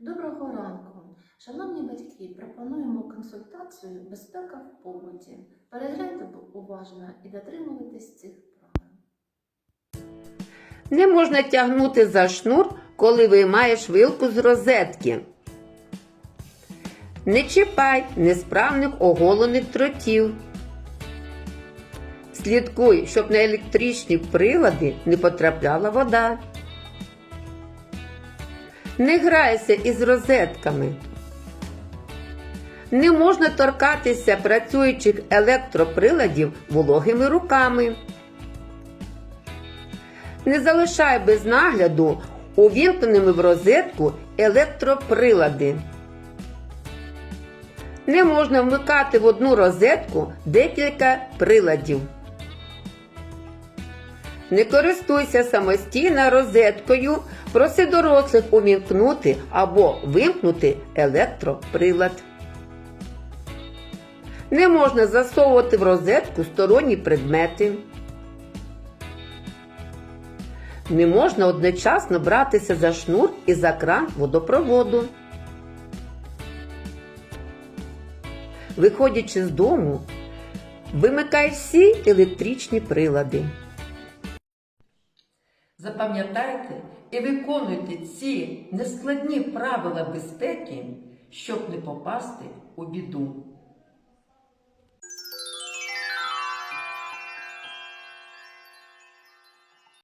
Доброго ранку. Шановні батьки, пропонуємо консультацію безпека в побуті. Перегляньте уважно і дотримуйтесь цих правил. Не можна тягнути за шнур, коли виймаєш вилку з розетки. Не чіпай несправних оголених тротів. Слідкуй, щоб на електричні прилади не потрапляла вода. Не грайся із розетками. Не можна торкатися працюючих електроприладів вологими руками. Не залишай без нагляду увімкненими в розетку електроприлади. Не можна вмикати в одну розетку декілька приладів. Не користуйся самостійно розеткою, проси дорослих увімкнути або вимкнути електроприлад. Не можна засовувати в розетку сторонні предмети. Не можна одночасно братися за шнур і за кран водопроводу. Виходячи з дому, вимикай всі електричні прилади. Запам'ятайте і виконуйте ці нескладні правила безпеки, щоб не попасти у біду.